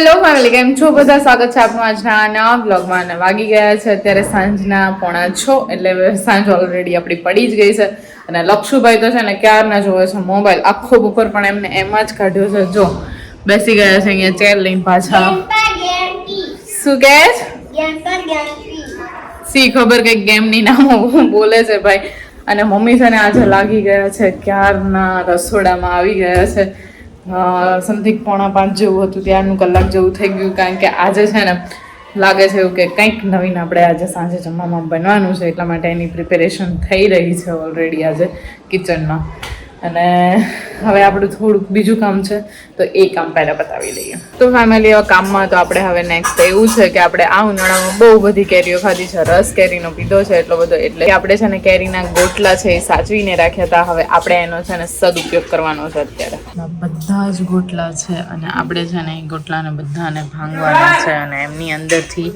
Hello family, કેમ છો બધા? સ્વાગત છે આપનું આજના નવા બ્લોગમાં અને વાગી ગયા છે અત્યારે સાંજના પોણા છો, એટલે સાંજ ઓલરેડી આપણી પડી જ ગઈ છે. અને લક્ષુભાઈ તો છે ને ક્યારના જોવે છે મોબાઈલ? આખો બપોર પણ એમને એમાં જ કાઢ્યો છે. જો, બેસી ગયા છે અહીંયા ચેર લઈને પાછા. શું કે સી ખબર કઈ ગેમની નામો બોલે છે ભાઈ. અને મમ્મી છે ને આજે લાગી ગયા છે ક્યારના રસોડામાં આવી ગયા છે. સમથિંગ પોણા પાંચ જેવું હતું, ત્યારનું કલાક જેવું થઈ ગયું, કારણ કે આજે છે ને લાગે છે એવું કે કંઈક નવીન આપણે આજે સાંજે જમવામાં બનવાનું છે, એટલા માટે એની પ્રિપેરેશન થઈ રહી છે ઓલરેડી આજે કિચનમાં અને હવે આપણું થોડુંક બીજું કામ છે, તો એ કામ પહેલાં બતાવી લઈએ તો ફેમિલી કામમાં તો આપણે હવે નેક્સ્ટ એવું છે કે આપણે આ ઉનાળામાં બહુ બધી કેરીઓ ખાધી છે. રસ કેરીનો પીધો છે એટલો બધો, એટલે આપણે છે ને કેરીના ગોટલા છે એ સાચવીને રાખ્યા હતા. હવે આપણે એનો છે ને સદુપયોગ કરવાનો છે અત્યારે. બધા જ ગોટલા છે અને આપણે છે ને એ ગોટલાને બધાને ભાંગવાના છે અને એમની અંદરથી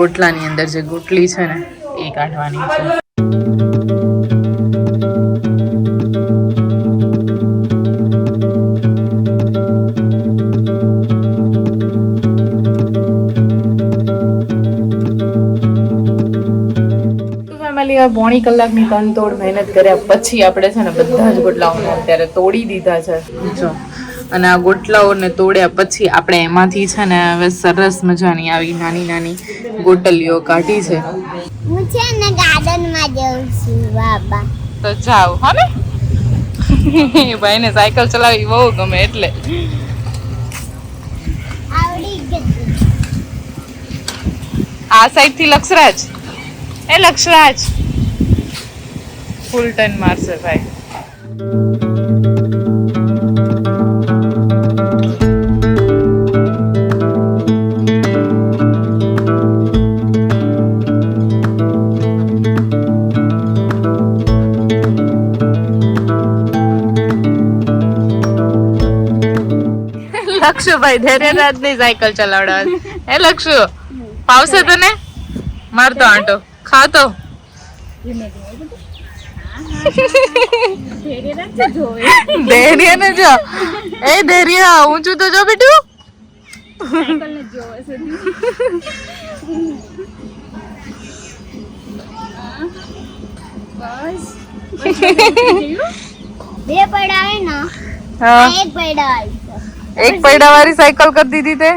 ગોટલાની અંદર જે ગોટલી છે ને એ કાઢવાની છે. તો આ બોણી પોણી કલાકની તનતોડ મહેનત કર્યા પછી આપણે છે ને બધા જ ગોટલાઓને અત્યારે તોડી દીધા છે. જો અને આ ગોટલાઓને તોડ્યા પછી આપણે એમાંથી છે ને હવે સરસ મજાની આવી નાની નાની ગોટલીઓ કાઢી છે. હું છે ને ગાર્ડનમાં જઉં છું બાબા. તો જાઓ હો ને? ભાઈને સાયકલ ચલાવી બહુ ગમે એટલે. આવડી આ સાઈડથી લક્ષરાજ? એ લક્ષરાજ. ફૂલ ટર્ન મારશે ભાઈ. લક્ષુભાઈ ધૈર્યરાજની સાયકલ ચલાવડાવે એ લક્ષુ ફાવશે તને? મારતો આંટો. ખાતો ધૈર્ય ને જો એ ધૈર્ય ઊંચું તો જો બેટું બે પડાવે ને હા એક પડાવે એક પૈડા વાળી સાયકલ કરી દીધી તે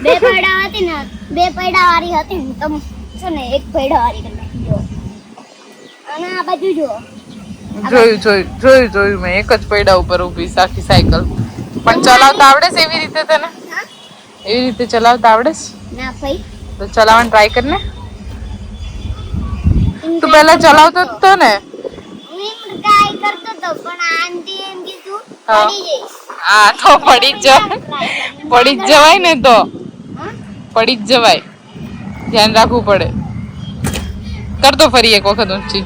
બે પૈડા હતી ને બે પૈડા વાળી હતી હું તમે છે ને એક પૈડા વાળી કરી નાખી અને આ બાજુ જુઓ. જોયું જોયું જોયું જોયું મેં એક જ પૈડા ઉપર ઊભી સાખી સાયકલ પણ ચલાવતા આવડે છે એવી રીતે તને? હા? એવી રીતે ચલાવતા આવડે છે? ના ભાઈ. તો ચલાવવાનું ટ્રાય કર ને. તું પહેલા ચલાવતો જ તો ને. હું ટ્રાય કરતો તો પણ આંટી એમ કીધું. પડી જઈશ. આ તો પડી જ જવાય પડી જ જવાય ને તો? પડી જ જવાય. ધ્યાન રાખવું પડે. કરતો ફરી એક વખત ઊંચી.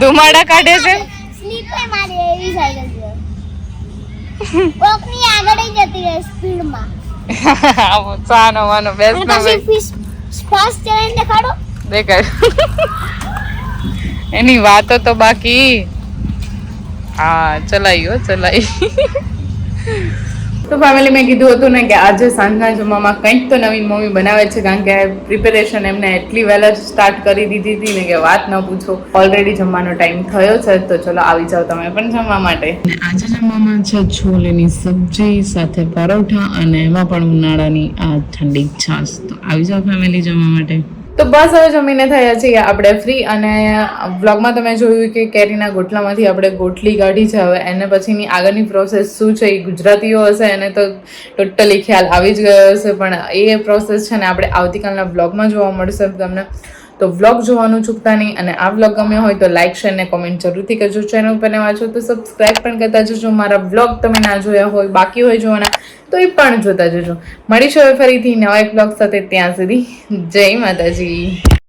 ધુમાડા કાઢે છે? એની વાતો તો બાકી. હા ચલાઈ હો ચલાઈ. તો ફેમિલી મેં કીધું હતું ને કે આજે સાંજના જમવામાં કંઈક તો નવી મમ્મી બનાવે છે કારણ કે પ્રિપેરેશન એમને એટલી વહેલા જ સ્ટાર્ટ કરી દીધી હતી ને કે વાત ન પૂછો. ઓલરેડી જમવાનો ટાઈમ થયો છે તો ચલો આવી જાઓ તમે પણ જમવા માટે. આજે જમવામાં છે છોલેની સબ્જી સાથે પરોઠા અને એમાં પણ ઉનાળાની આ ઠંડી છાશ. તો આવી જાઓ ફેમિલી જમવા માટે. તો બસ હવે જમીને થયા છીએ આપણે ફ્રી અને વ્લોગમાં તમે જોયું કે કેરીના ગોટલામાંથી આપણે ગોટલી કાઢી છે હવે. એને પછીની આગળની પ્રોસેસ શું છે એ ગુજરાતીઓ હશે, એને તો ટોટલી ખ્યાલ આવી જ ગયો હશે. પણ એ પ્રોસેસ છે ને આપણે આવતીકાલના બ્લોગમાં જોવા મળશે. તમને તો વ્લોગ જોવાનું ચૂકતા નહીં અને આ વ્લોગ ગમ્યો હોય તો લાઇક શેર ને કોમેન્ટ જરૂરથી કરજો. ચેનલ પર નવા છો તો સબસ્ક્રાઇબ પણ કરતા જજો. મારા વ્લોગ તમે ના જોયા હોય, બાકી હોય જોવાના તો એ પણ જોતા જજો. મળીશું હવે ફરીથી નવા એક વ્લોગ સાથે. ત્યાં સુધી જય માતાજી.